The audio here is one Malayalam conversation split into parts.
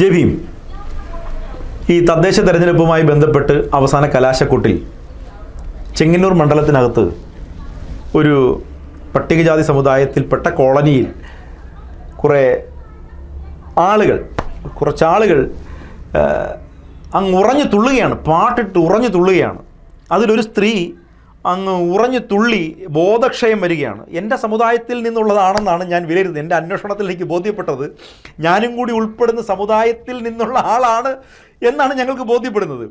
ജബീം ഈ തദ്ദേശ തെരഞ്ഞെടുപ്പുമായി ബന്ധപ്പെട്ട് അവസാന കലാശക്കൊട്ടിൽ ചെങ്ങന്നൂർ മണ്ഡലത്തിനകത്ത് ഒരു പട്ടികജാതി സമുദായത്തിൽപ്പെട്ട കോളനിയിൽ കുറേ ആളുകൾ കുറച്ചാളുകൾ അങ്ങ് ഉറഞ്ഞു തുള്ളുകയാണ് പാട്ടിട്ട് ഉറഞ്ഞു തുള്ളുകയാണ്. അതിലൊരു സ്ത്രീ അങ്ങ് ഉറഞ്ഞു തുള്ളി ബോധക്ഷയം വരികയാണ്. എന്റെ സമുദായത്തിൽ നിന്നുള്ളതാണെന്നാണ് ഞാൻ വിലയിരുത്തുന്നത് എന്റെ അന്വേഷണത്തിൽ എനിക്ക് ബോധ്യപ്പെട്ടത് ഞാനും കൂടി ഉൾപ്പെടുന്ന സമുദായത്തിൽ നിന്നുള്ള ആളാണ് എന്നാണ് ഞങ്ങൾക്ക് ബോധ്യപ്പെടുന്നത്.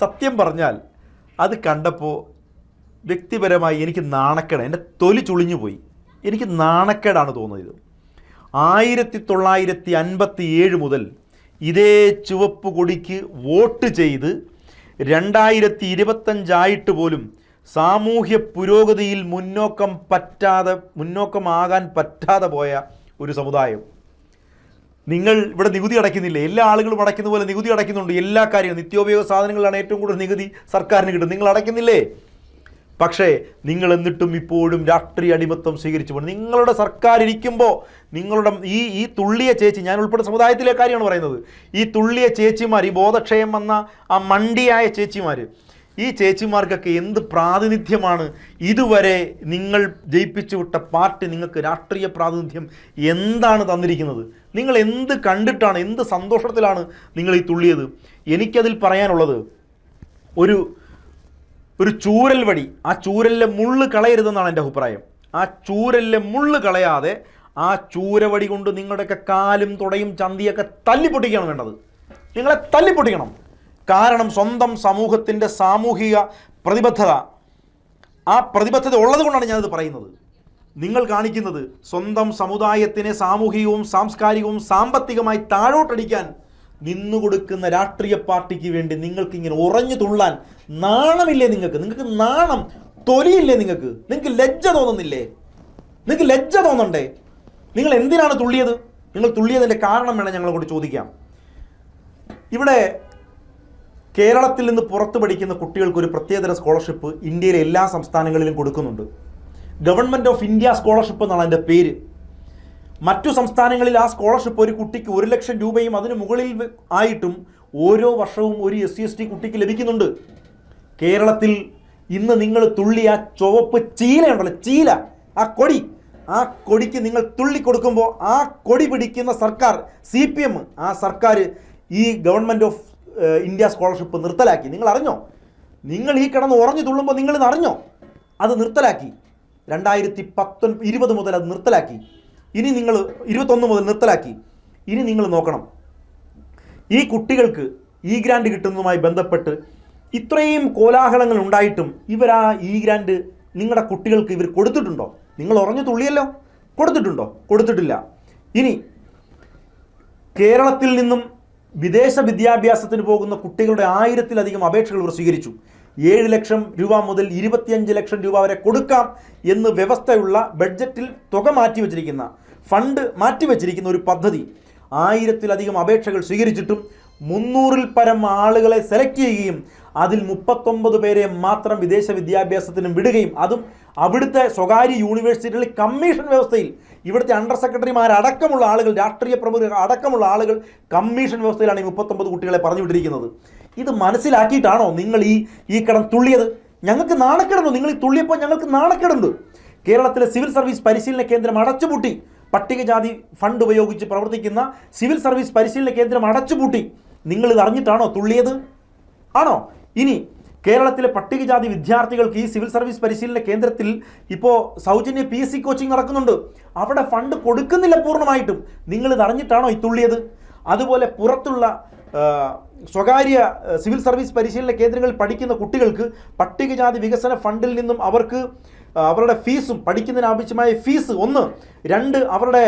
സത്യം പറഞ്ഞാൽ അത് കണ്ടപ്പോൾ വ്യക്തിപരമായി എനിക്ക് നാണക്കേട് എന്റെ തൊലി ചുളിഞ്ഞു പോയി എനിക്ക് നാണക്കേടാണ് തോന്നിയത്. ആയിരത്തി തൊള്ളായിരത്തി അൻപത്തി ഏഴ് മുതൽ ഇതേ ചുവപ്പ് കൊടിക്ക് വോട്ട് ചെയ്ത് രണ്ടായിരത്തി ഇരുപത്തഞ്ചായിട്ട് പോലും സാമൂഹ്യ പുരോഗതിയിൽ മുന്നോക്കം പറ്റാതെ മുന്നോക്കമാകാൻ പറ്റാതെ പോയ ഒരു സമുദായം. നിങ്ങൾ ഇവിടെ നികുതി അടയ്ക്കുന്നില്ല? എല്ലാ ആളുകളും അടയ്ക്കുന്ന പോലെ നികുതി അടയ്ക്കുന്നുണ്ട്. എല്ലാ കാര്യവും നിത്യോപയോഗ സാധനങ്ങളാണ് ഏറ്റവും കൂടുതൽ നികുതി സർക്കാരിന് കിട്ടും നിങ്ങൾ അടയ്ക്കുന്നില്ലേ? പക്ഷേ നിങ്ങൾ എന്നിട്ടും ഇപ്പോഴും രാഷ്ട്രീയ അടിമത്വം സ്വീകരിച്ചു പോകുന്നു നിങ്ങളുടെ സർക്കാർ ഇരിക്കുമ്പോൾ നിങ്ങളുടെ ഈ ഈ തുള്ളിയ ചേച്ചി ഞാൻ ഉൾപ്പെടെ സമുദായത്തിലെ കാര്യമാണ് പറയുന്നത്. ഈ തുള്ളിയ ചേച്ചിമാർ ഈ ബോധക്ഷയം വന്ന ആ മണ്ടിയായ ചേച്ചിമാർ ഈ ചേച്ചിമാർക്കൊക്കെ എന്ത് പ്രാതിനിധ്യമാണ്? ഇതുവരെ നിങ്ങൾ ജയിപ്പിച്ചു വിട്ട പാർട്ടി നിങ്ങൾക്ക് രാഷ്ട്രീയ പ്രാതിനിധ്യം എന്താണ് തന്നിരിക്കുന്നത്? നിങ്ങൾ എന്ത് കണ്ടിട്ടാണ് എന്ത് സന്തോഷത്തിലാണ് നിങ്ങൾ ഈ തുള്ളിയത്? എനിക്കതിൽ പറയാനുള്ളത് ഒരു ഒരു ചൂരൽ വടി. ആ ചൂരലിലെ മുള്ള് കളയരുതെന്നാണ് എന്റെ അഭിപ്രായം. ആ ചൂരലിലെ മുള്ള് കളയാതെ ആ ചൂരവടി കൊണ്ട് നിങ്ങളുടെയൊക്കെ കാലും തുടയും ചന്തിയൊക്കെ തല്ലിപ്പൊട്ടിക്കുകയാണ് വേണ്ടത്. നിങ്ങളെ തല്ലിപ്പൊട്ടിക്കണം. കാരണം സ്വന്തം സമൂഹത്തിന്റെ സാമൂഹിക പ്രതിബദ്ധത. ആ പ്രതിബദ്ധത ഉള്ളതുകൊണ്ടാണ് ഞാനത് പറയുന്നത്. നിങ്ങൾ കാണിക്കുന്നത് സ്വന്തം സമുദായത്തിനെ സാമൂഹികവും സാംസ്കാരികവും സാമ്പത്തികമായി താഴോട്ടടിക്കാൻ നിന്നുകൊടുക്കുന്ന രാഷ്ട്രീയ പാർട്ടിക്ക് വേണ്ടി നിങ്ങൾക്ക് ഇങ്ങനെ ഉറഞ്ഞു തുള്ളാൻ നാണമില്ലേ നിങ്ങൾക്ക്? നിങ്ങൾക്ക് നാണം തൊലിയില്ലേ നിങ്ങൾക്ക്? നിങ്ങൾക്ക് ലജ്ജ തോന്നുന്നില്ലേ? നിങ്ങൾക്ക് ലജ്ജ തോന്നണ്ടേ? നിങ്ങൾ എന്തിനാണ് തുള്ളിയത്? നിങ്ങൾ തുള്ളിയതിന്റെ കാരണം വേണം ഞങ്ങളെ കൊണ്ട് ചോദിക്കാം. ഇവിടെ കേരളത്തിൽ നിന്ന് പുറത്ത് പഠിക്കുന്ന കുട്ടികൾക്ക് ഒരു പ്രത്യേകതര സ്കോളർഷിപ്പ് ഇന്ത്യയിലെ എല്ലാ സംസ്ഥാനങ്ങളിലും കൊടുക്കുന്നുണ്ട്. ഗവൺമെന്റ് ഓഫ് ഇന്ത്യ സ്കോളർഷിപ്പ് എന്നാണ് അതിന്റെ പേര്. മറ്റു സംസ്ഥാനങ്ങളിൽ ആ സ്കോളർഷിപ്പ് ഒരു കുട്ടിക്ക് ഒരു ലക്ഷം രൂപയും അതിന് മുകളിൽ ആയിട്ടും ഓരോ വർഷവും ഒരു എസ് സി എസ് ടി കുട്ടിക്ക് ലഭിക്കുന്നുണ്ട്. കേരളത്തിൽ ഇന്ന് നിങ്ങൾ തുള്ളി ആ ചുവപ്പ് ചീലയുണ്ടല്ലോ ചീല ആ കൊടി ആ കൊടിക്ക് നിങ്ങൾ തുള്ളി കൊടുക്കുമ്പോൾ ആ കൊടി പിടിക്കുന്ന സർക്കാർ സി പി എം ആ സർക്കാർ ഈ ഗവൺമെന്റ് ഓഫ് ഇന്ത്യ സ്കോളർഷിപ്പ് നിർത്തലാക്കി. നിങ്ങൾ അറിഞ്ഞോ നിങ്ങൾ ഈ കിടന്ന് ഉറഞ്ഞു തുള്ളുമ്പോൾ നിങ്ങൾ അറിഞ്ഞോ? അത് നിർത്തലാക്കി. രണ്ടായിരത്തി പത്തൊൻപത് ഇരുപത് മുതൽ അത് നിർത്തലാക്കി. ഇനി നിങ്ങൾ ഇരുപത്തൊന്ന് മുതൽ നിർത്തലാക്കി. ഇനി നിങ്ങൾ നോക്കണം. ഈ കുട്ടികൾക്ക് ഈ ഗ്രാൻഡ് കിട്ടുന്നതുമായി ബന്ധപ്പെട്ട് ഇത്രയും കോലാഹലങ്ങൾ ഉണ്ടായിട്ടും ഇവർ ആ ഈ ഗ്രാൻഡ് നിങ്ങളുടെ കുട്ടികൾക്ക് ഇവർ കൊടുത്തിട്ടുണ്ടോ? നിങ്ങൾ ഉറഞ്ഞു തുള്ളിയല്ലോ. കൊടുത്തിട്ടുണ്ടോ? കൊടുത്തിട്ടില്ല. ഇനി കേരളത്തിൽ നിന്നും വിദേശ വിദ്യാഭ്യാസത്തിന് പോകുന്ന കുട്ടികളുടെ ആയിരത്തിലധികം അപേക്ഷകൾ ഇവർ സ്വീകരിച്ചു. ഏഴ് ലക്ഷം രൂപ മുതൽ ഇരുപത്തിയഞ്ച് ലക്ഷം രൂപ വരെ കൊടുക്കാം എന്ന് വ്യവസ്ഥയുള്ള ബഡ്ജറ്റിൽ തുക മാറ്റിവെച്ചിരിക്കുന്ന ഫണ്ട് മാറ്റിവെച്ചിരിക്കുന്ന ഒരു പദ്ധതി. ആയിരത്തിലധികം അപേക്ഷകൾ സ്വീകരിച്ചിട്ടും മുന്നൂറിൽ പരം ആളുകളെ സെലക്ട് ചെയ്യുകയും അതിൽ മുപ്പത്തൊമ്പത് പേരെ മാത്രം വിദേശ വിദ്യാഭ്യാസത്തിനും വിടുകയും അതും അവിടുത്തെ സ്വകാര്യ യൂണിവേഴ്സിറ്റികളിൽ കമ്മീഷൻ വ്യവസ്ഥയിൽ. ഇവിടുത്തെ അണ്ടർ സെക്രട്ടറിമാരടക്കമുള്ള ആളുകൾ രാഷ്ട്രീയ പ്രമുഖർ അടക്കമുള്ള ആളുകൾ കമ്മീഷൻ വ്യവസ്ഥയിലാണ് ഈ മുപ്പത്തൊമ്പത് കുട്ടികളെ പറഞ്ഞു വിട്ടിരിക്കുന്നത്. ഇത് മനസ്സിലാക്കിയിട്ടാണോ നിങ്ങൾ ഈ ഈ കടം തുള്ളിയത്? ഞങ്ങൾക്ക് നാണക്കേടുണ്ടോ. നിങ്ങൾ ഈ തുള്ളിയപ്പോൾ ഞങ്ങൾക്ക് നാണക്കേടുണ്ട്. കേരളത്തിലെ സിവിൽ സർവീസ് പരിശീലന കേന്ദ്രം അടച്ചുപൂട്ടി. പട്ടികജാതി ഫണ്ട് ഉപയോഗിച്ച് പ്രവർത്തിക്കുന്ന സിവിൽ സർവീസ് പരിശീലന കേന്ദ്രം അടച്ചുപൂട്ടി. നിങ്ങൾ ഇത് അറിഞ്ഞിട്ടാണോ തുള്ളിയത്? ആണോ? ഇനി കേരളത്തിലെ പട്ടികജാതി വിദ്യാർത്ഥികൾക്ക് ഈ സിവിൽ സർവീസ് പരിശീലന കേന്ദ്രത്തിൽ ഇപ്പോൾ സൗജന്യ പി എസ് സി കോച്ചിങ് നടക്കുന്നുണ്ട്. അവിടെ ഫണ്ട് കൊടുക്കുന്നില്ല പൂർണമായിട്ടും. നിങ്ങൾ ഇതറിഞ്ഞിട്ടാണോ അറിഞ്ഞിട്ടാണോ ഈ തുള്ളിയത്? അതുപോലെ പുറത്തുള്ള സ്വകാര്യ സിവിൽ സർവീസ് പരിശീലന കേന്ദ്രങ്ങളിൽ പഠിക്കുന്ന കുട്ടികൾക്ക് പട്ടികജാതി വികസന ഫണ്ടിൽ നിന്നും അവർക്ക് അവരുടെ ഫീസും പഠിക്കുന്നതിന് ആവശ്യമായ ഫീസ് ഒന്ന് രണ്ട് അവരുടെ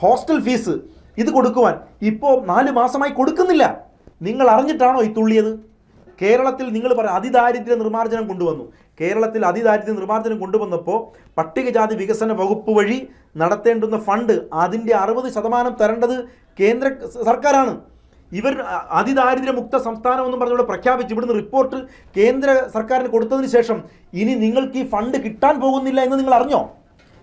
ഹോസ്റ്റൽ ഫീസ് ഇത് കൊടുക്കുവാൻ ഇപ്പോൾ നാല് മാസമായി കൊടുക്കുന്നില്ല. നിങ്ങൾ അറിഞ്ഞിട്ടാണോ ഈ തുള്ളിയത്? കേരളത്തിൽ നിങ്ങൾ പറ അതിദാരിദ്ര്യ നിർമ്മാർജനം കൊണ്ടുവന്നു. കേരളത്തിൽ അതിദാരിദ്ര്യ നിർമ്മാർജനം കൊണ്ടുവന്നപ്പോൾ പട്ടികജാതി വികസന വകുപ്പ് വഴി നടത്തേണ്ടുന്ന ഫണ്ട് അതിന്റെ അറുപത് ശതമാനം തരേണ്ടത് കേന്ദ്ര സർക്കാരാണ്. ഇവർ അ- അതിദാരിദ്ര്യ മുക്ത സംസ്ഥാനം എന്നും പറഞ്ഞുകൊണ്ട് പ്രഖ്യാപിച്ച്. ഇവിടുന്ന് റിപ്പോർട്ട് കേന്ദ്ര സർക്കാരിന് കൊടുത്തതിന് ശേഷം ഇനി നിങ്ങൾക്ക് ഈ ഫണ്ട് കിട്ടാൻ പോകുന്നില്ല എന്ന് നിങ്ങൾ അറിഞ്ഞോ?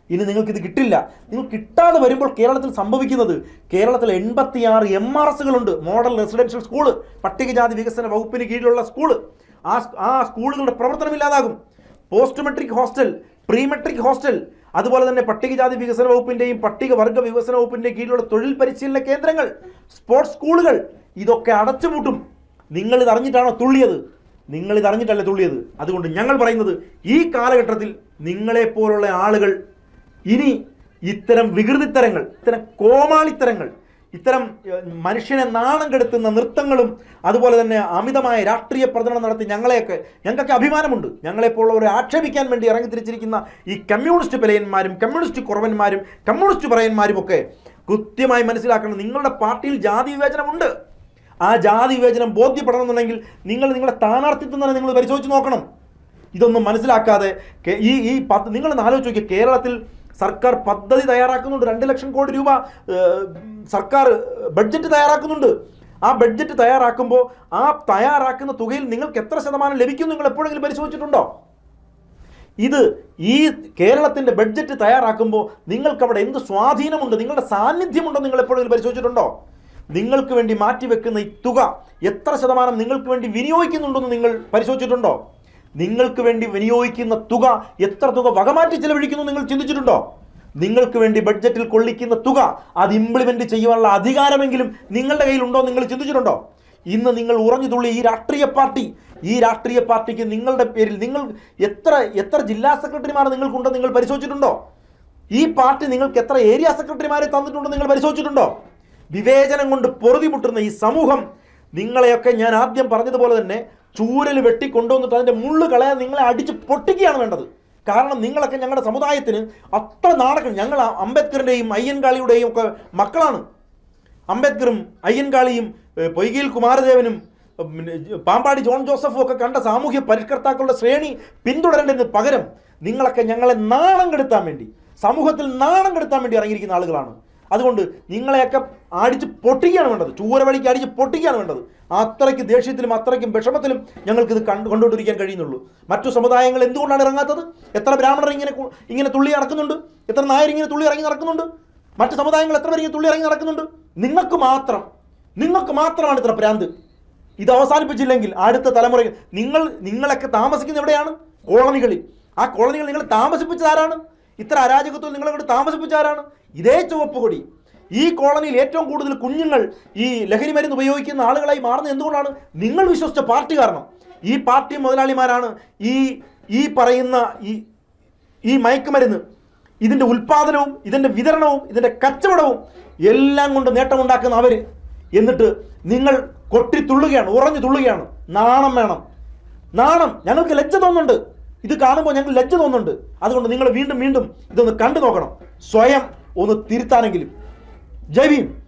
ഇനി നിങ്ങൾക്കിത് കിട്ടില്ല. നിങ്ങൾ കിട്ടാതെ വരുമ്പോൾ കേരളത്തിൽ സംഭവിക്കുന്നത് കേരളത്തിൽ എൺപത്തിയാറ് എം ആർ എസുകളുണ്ട് മോഡൽ റെസിഡൻഷ്യൽ സ്കൂൾ പട്ടികജാതി വികസന വകുപ്പിന് കീഴിലുള്ള സ്കൂൾ ആ ആ സ്കൂളുകളുടെ പ്രവർത്തനം ഇല്ലാതാകും. Post matric hostel pre matric hostel അതുപോലെ തന്നെ പട്ടികജാതി വികസന വകുപ്പിന്റെയും പട്ടികവർഗ വികസന വകുപ്പിന്റെയും കീഴിലുള്ള തൊഴിൽ പരിശീലന കേന്ദ്രങ്ങൾ സ്പോർട്സ് സ്കൂളുകൾ ഇതൊക്കെ അടച്ചുപൂട്ടും. നിങ്ങൾ ഇത് അറിഞ്ഞിട്ടാണോ തുള്ളിയത്? നിങ്ങൾ ഇത് അറിഞ്ഞിട്ടല്ലേ തുള്ളിയത്? അതുകൊണ്ട് ഞങ്ങൾ പറയുന്നത് ഈ കാലഘട്ടത്തിൽ നിങ്ങളെപ്പോലുള്ള ആളുകൾ ഇനി ഇത്തരം വികൃതിത്തരങ്ങൾ ഇത്തരം കോമാളിത്തരങ്ങൾ ഇത്തരം മനുഷ്യനെ നാണം കെടുത്തുന്ന നൃത്തങ്ങളും അതുപോലെ തന്നെ അമിതമായ രാഷ്ട്രീയ പ്രചരണം നടത്തി ഞങ്ങളെയൊക്കെ ഞങ്ങൾക്കൊക്കെ അഭിമാനമുണ്ട്. ഞങ്ങളെപ്പോലുള്ളവരെ ആക്ഷേപിക്കാൻ വേണ്ടി ഇറങ്ങി തിരിച്ചിരിക്കുന്ന ഈ കമ്മ്യൂണിസ്റ്റ് പിലയന്മാരും കമ്മ്യൂണിസ്റ്റ് കുറവന്മാരും കമ്മ്യൂണിസ്റ്റ് പറയന്മാരും ഒക്കെ കൃത്യമായി മനസ്സിലാക്കണം നിങ്ങളുടെ പാർട്ടിയിൽ ജാതി വിവേചനമുണ്ട്. ആ ജാതി വിവേചനം ബോധ്യപ്പെടണമെന്നുണ്ടെങ്കിൽ നിങ്ങൾ നിങ്ങളുടെ സ്ഥാനാർത്ഥിത്വം തന്നെ നിങ്ങൾ പരിശോധിച്ച് നോക്കണം. ഇതൊന്നും മനസ്സിലാക്കാതെ ഈ ഈ പത്ത് നിങ്ങളൊന്ന് ആലോചിച്ച് നോക്കിയ കേരളത്തിൽ സർക്കാർ പദ്ധതി തയ്യാറാക്കുന്നുണ്ട്. രണ്ട് ലക്ഷം കോടി രൂപ സർക്കാർ ബഡ്ജറ്റ് തയ്യാറാക്കുന്നുണ്ട്. ആ ബഡ്ജറ്റ് തയ്യാറാക്കുമ്പോൾ ആ തയ്യാറാക്കുന്ന തുകയിൽ നിങ്ങൾക്ക് എത്ര ശതമാനം ലഭിക്കും നിങ്ങൾ എപ്പോഴെങ്കിലും പരിശോധിച്ചിട്ടുണ്ടോ? ഇത് ഈ കേരളത്തിന്റെ ബഡ്ജറ്റ് തയ്യാറാക്കുമ്പോൾ നിങ്ങൾക്ക് അവിടെ എന്ത് സ്വാധീനമുണ്ട്? നിങ്ങളുടെ സാന്നിധ്യമുണ്ടോ നിങ്ങൾ എപ്പോഴെങ്കിലും പരിശോധിച്ചിട്ടുണ്ടോ? നിങ്ങൾക്ക് വേണ്ടി മാറ്റിവെക്കുന്ന ഈ തുക എത്ര ശതമാനം നിങ്ങൾക്ക് വേണ്ടി വിനിയോഗിക്കുന്നുണ്ടെന്ന് നിങ്ങൾ പരിശോധിച്ചിട്ടുണ്ടോ? നിങ്ങൾക്ക് വേണ്ടി വിനിയോഗിക്കുന്ന തുക എത്ര തുക വകമാറ്റി ചിലവഴിക്കുന്നു നിങ്ങൾ ചിന്തിച്ചിട്ടുണ്ടോ? നിങ്ങൾക്ക് വേണ്ടി ബഡ്ജറ്റിൽ കൊള്ളിക്കുന്ന തുക അത് ഇംപ്ലിമെന്റ് ചെയ്യുവാനുള്ള അധികാരമെങ്കിലും നിങ്ങളുടെ കയ്യിലുണ്ടോ നിങ്ങൾ ചിന്തിച്ചിട്ടുണ്ടോ? ഇന്ന് നിങ്ങൾ ഉറഞ്ഞു തുള്ളി ഈ രാഷ്ട്രീയ പാർട്ടി ഈ രാഷ്ട്രീയ പാർട്ടിക്ക് നിങ്ങളുടെ പേരിൽ നിങ്ങൾ എത്ര എത്ര ജില്ലാ സെക്രട്ടറിമാർ നിങ്ങൾക്കുണ്ടോ നിങ്ങൾ പരിശോധിച്ചിട്ടുണ്ടോ? ഈ പാർട്ടി നിങ്ങൾക്ക് എത്ര ഏരിയ സെക്രട്ടറിമാരെ തന്നിട്ടുണ്ടോ നിങ്ങൾ പരിശോധിച്ചിട്ടുണ്ടോ? വിവേചനം കൊണ്ട് പൊറുതിമുട്ടുന്ന ഈ സമൂഹം നിങ്ങളെയൊക്കെ ഞാൻ ആദ്യം പറഞ്ഞതുപോലെ തന്നെ ചൂരൽ വെട്ടി കൊണ്ടുവന്നിട്ട് അതിന്റെ മുള്ള് കളയാൻ നിങ്ങളെ അടിച്ച് പൊട്ടിക്കുകയാണ് വേണ്ടത്. കാരണം നിങ്ങളൊക്കെ ഞങ്ങളുടെ സമുദായത്തിന് അത്ര നാടകം ഞങ്ങൾ അംബേദ്കറിന്റെയും അയ്യൻകാളിയുടെയും ഒക്കെ മക്കളാണ്. അംബേദ്കറും അയ്യൻകാളിയും പൊയ്കിയിൽ കുമാരദേവനും പാമ്പാടി ജോൺ ജോസഫും ഒക്കെ കണ്ട സാമൂഹ്യ പരിഷ്കർത്താക്കളുടെ ശ്രേണി പിന്തുടരേണ്ടതിന് പകരം നിങ്ങളൊക്കെ ഞങ്ങളെ നാണം കെടുത്താൻ വേണ്ടി സമൂഹത്തിൽ നാണം കെടുത്താൻ വേണ്ടി ഇറങ്ങിയിരിക്കുന്ന ആളുകളാണ്. അതുകൊണ്ട് നിങ്ങളെയൊക്കെ അടിച്ച് പൊട്ടിക്കുകയാണ് വേണ്ടത്. ചൂരവഴിക്ക് അടിച്ച് പൊട്ടിക്കുകയാണ് വേണ്ടത്. അത്രയ്ക്ക് ദേഷ്യത്തിലും അത്രയ്ക്കും വിഷമത്തിലും ഞങ്ങൾക്ക് ഇത് കണ്ടു കൊണ്ടുകൊണ്ടിരിക്കാൻ കഴിയുന്നുള്ളൂ. മറ്റു സമുദായങ്ങൾ എന്തുകൊണ്ടാണ് ഇറങ്ങാത്തത്? എത്ര ബ്രാഹ്മണർ ഇങ്ങനെ ഇങ്ങനെ തുള്ളി നടക്കുന്നുണ്ട്? എത്ര നായർ ഇങ്ങനെ തുള്ളി ഇറങ്ങി നടക്കുന്നുണ്ട്? മറ്റു സമുദായങ്ങൾ എത്ര പേര് ഇങ്ങനെ തുള്ളി ഇറങ്ങി നടക്കുന്നുണ്ട്? നിങ്ങൾക്ക് മാത്രം നിങ്ങൾക്ക് മാത്രമാണ് ഇത്ര ഭ്രാന്ത് ഇത് അവസാനിപ്പിച്ചില്ലെങ്കിൽ അടുത്ത തലമുറ നിങ്ങൾ നിങ്ങളൊക്കെ താമസിക്കുന്ന എവിടെയാണ്? കോളനികളിൽ. ആ കോളനികൾ നിങ്ങൾ താമസിപ്പിച്ചതാരാണ് ഇത്ര അരാജകത്വം നിങ്ങളെ കൊണ്ട് താമസിപ്പിച്ച ആരാണ്? ഇതേ ചുവപ്പ് കൊടി. ഈ കോളനിയിൽ ഏറ്റവും കൂടുതൽ കുഞ്ഞുങ്ങൾ ഈ ലഹരി മരുന്ന് ഉപയോഗിക്കുന്ന ആളുകളായി മാറുന്നത് എന്തുകൊണ്ടാണ്? നിങ്ങൾ വിശ്വസിച്ച പാർട്ടി കാരണം. ഈ പാർട്ടി മുതലാളിമാരാണ് ഈ ഈ പറയുന്ന ഈ ഈ മയക്കുമരുന്ന് ഇതിന്റെ ഉൽപാദനവും ഇതിന്റെ വിതരണവും ഇതിന്റെ കച്ചവടവും എല്ലാം കൊണ്ട് നേട്ടമുണ്ടാക്കുന്ന അവർ എന്നിട്ട് നിങ്ങൾ കൊട്ടി തുള്ളുകയാണ് ഉറഞ്ഞു തുള്ളുകയാണ്. നാണം വേണം. നാണം. ഞങ്ങൾക്ക് ലജ്ജ തോന്നുന്നുണ്ട്. ഇത് കാണുമ്പോൾ ഞങ്ങൾ ലജ്ജ തോന്നുന്നുണ്ട്. അതുകൊണ്ട് നിങ്ങൾ വീണ്ടും വീണ്ടും ഇതൊന്ന് കണ്ടു നോക്കണം. സ്വയം ഒന്ന് തിരുത്താനെങ്കിലും. Cebim.